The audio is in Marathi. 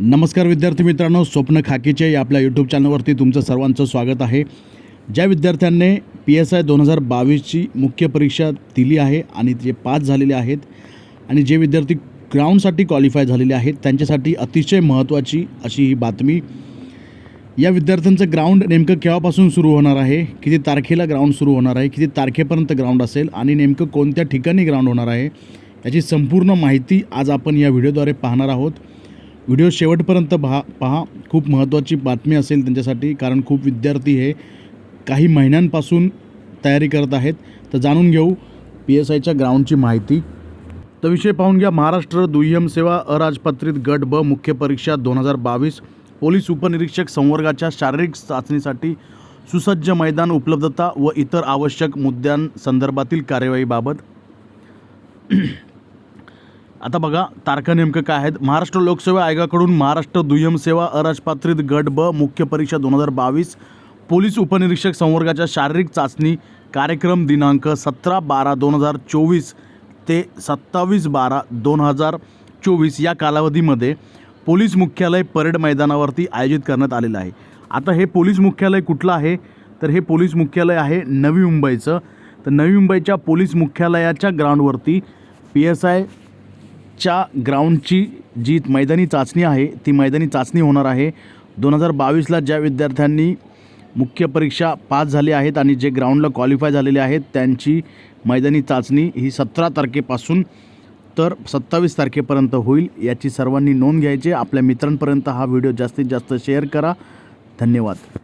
नमस्कार विद्यार्थी मित्रांनो स्वप्न खाकीचे या आपल्या यूट्यूब चॅनलवरती तुमचं सर्वांचं स्वागत आहे. ज्या विद्यार्थ्यांनी पी एस आय दोन हजार बावीसची मुख्य परीक्षा दिली आहे आणि जे पास झालेले आहेत आणि जे विद्यार्थी ग्राउंडसाठी क्वालिफाय झालेले आहेत त्यांच्यासाठी अतिशय महत्त्वाची अशी ही बातमी. या विद्यार्थ्यांचं ग्राउंड नेमकं केव्हापासून सुरू होणार आहे? किती तारखेला ग्राउंड सुरू होणार आहे? किती तारखेपर्यंत ग्राउंड असेल? आणि नेमकं कोणत्या ठिकाणी ग्राउंड होणार आहे? याची संपूर्ण माहिती आज आपण या व्हिडिओद्वारे पाहणार आहोत. व्हिडिओ शेवटपर्यंत पहा पहा. खूप महत्त्वाची बातमी असेल त्यांच्यासाठी कारण खूप विद्यार्थी हे काही महिन्यांपासून तयारी करत आहेत. तर जाणून घेऊ पी एस आयच्या ग्राउंडची माहिती. तर विषय पाहून घ्या महाराष्ट्र दुय्यम सेवा अराजपत्रित गट ब मुख्य परीक्षा दोन हजार बावीस. पोलीस उपनिरीक्षक संवर्गाच्या शारीरिक चाचणीसाठी सुसज्ज मैदान उपलब्धता व इतर आवश्यक मुद्द्यांसंदर्भातील कार्यवाहीबाबत. आता बघा तारखा नेमकं काय आहेत? महाराष्ट्र लोकसेवा आयोगाकडून महाराष्ट्र दुय्यम सेवा अराजपात्रित गट ब मुख्य परीक्षा दोन हजार बावीस पोलीस उपनिरीक्षक संवर्गाच्या शारीरिक चाचणी कार्यक्रम दिनांक सतरा बारा दोन हजार चोवीस ते सत्तावीस बारा दोन हजार चोवीस या कालावधीमध्ये पोलीस मुख्यालय परेड मैदानावरती आयोजित करण्यात आलेलं आहे. आता हे पोलीस मुख्यालय कुठलं आहे? तर हे पोलीस मुख्यालय आहे नवी मुंबईचं. तर नवी मुंबईच्या पोलीस मुख्यालयाच्या ग्राउंडवरती पी एस आय च्या ग्राउंडची जी मैदानी चाचणी आहे ती मैदानी चाचणी होणार आहे. दोन हजार बावीसला ज्या विद्यार्थ्यांनी मुख्य परीक्षा पास झाले आहेत आणि जे ग्राउंडला क्वालिफाय झालेले आहेत त्यांची मैदानी चाचणी ही सतरा तारखेपासून तर सत्तावीस तारखेपर्यंत होईल याची सर्वांनी नोंद घ्यायची. आपल्या मित्रांपर्यंत हा व्हिडिओ जास्तीत जास्त शेअर करा. धन्यवाद.